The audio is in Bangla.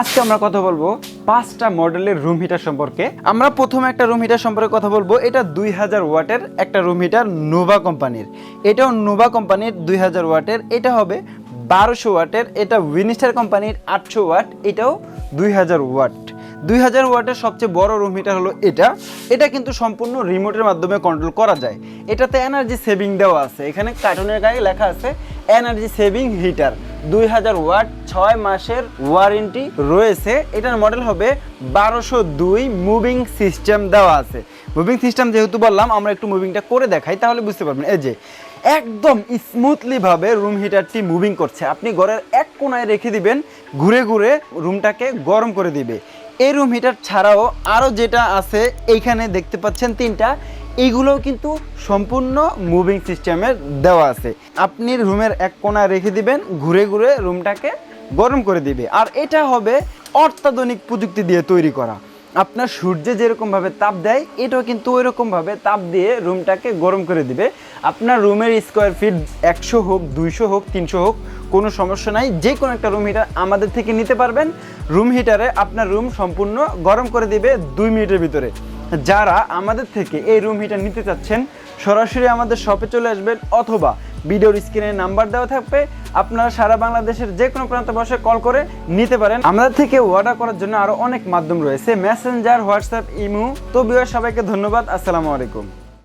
আজকে আমরা কথা বলব পাঁচটা মডেলের রুম হিটার সম্পর্কে। আমরা প্রথমে একটা রুম হিটার সম্পর্কে কথা বলব, এটা দুই হাজার ওয়াটের একটা রুম হিটার নোভা কোম্পানির এটাও নোভা কোম্পানির দুই হাজার ওয়াটের, এটা হবে বারোশো ওয়াটের, এটা উইনিস্টার কোম্পানির আটশো ওয়াট, এটাও দুই হাজার ওয়াট। দুই হাজার ওয়াটের সবচেয়ে বড় রুম হিটার হলো এটা। এটা কিন্তু সম্পূর্ণ রিমোটের মাধ্যমে কন্ট্রোল করা যায়। এটাতে এনার্জি সেভিং দেওয়া আছে। এখানে কার্টুনের গায়ে লেখা আছে এনার্জি সেভিং হিটার দুই হাজার ওয়াট ছয় মাসের ওয়ারেন্টি রয়েছে। এটার মডেল হবে বারোশো দুই মুভিং সিস্টেম দেওয়া আছে। মুভিং সিস্টেম যেহেতু বললাম, আমরা একটু মুভিংটা করে দেখাই, তাহলে বুঝতে পারবেন। এই যে, একদম স্মুথলি ভাবে রুম হিটারটি মুভিং করছে। আপনি ঘরের এক কোনায় রেখে দিবেন, ঘুরে ঘুরে রুমটাকে গরম করে দিবে। এই রুম হিটার ছাড়াও আরও যেটা আছে, এইখানে দেখতে পাচ্ছেন তিনটা। এইগুলোও কিন্তু সম্পূর্ণ মুভিং সিস্টেমের দেওয়া আছে। আপনি রুমের এক কোনায় রেখে দিবেন, ঘুরে ঘুরে রুমটাকে গরম করে দিবে। আর এটা হবে অত্যাধুনিক প্রযুক্তি দিয়ে তৈরি করা। আপনার সূর্যে যেরকমভাবে তাপ দেয়, এটাও কিন্তু ওই রকমভাবে তাপ দিয়ে রুমটাকে গরম করে দিবে। আপনার রুমের স্কোয়ার ফিট একশো হোক, দুইশো হোক, তিনশো হোক, কোনো সমস্যা নাই। যে কোনো একটা রুম হিটার আমাদের থেকে নিতে পারবেন। রুম হিটারে আপনার রুম সম্পূর্ণ গরম করে দিবে দুই মিনিটের ভিতরে। যারা আমাদের থেকে এই রুম হিটার নিতে চাচ্ছেন, সরাসরি আমাদের শপে চলে আসবেন অথবা ভিডিওর স্ক্রিনে নাম্বার দেওয়া থাকবে। আপনারা সারা বাংলাদেশের যে কোনো প্রান্তে বসে কল করে নিতে পারেন। আমাদের থেকে অর্ডার করার জন্য আরও অনেক মাধ্যম রয়েছে। মেসেঞ্জার হোয়াটসঅ্যাপ ইমো তো বিয়ার সবাইকে ধন্যবাদ। আসসালামু আলাইকুম।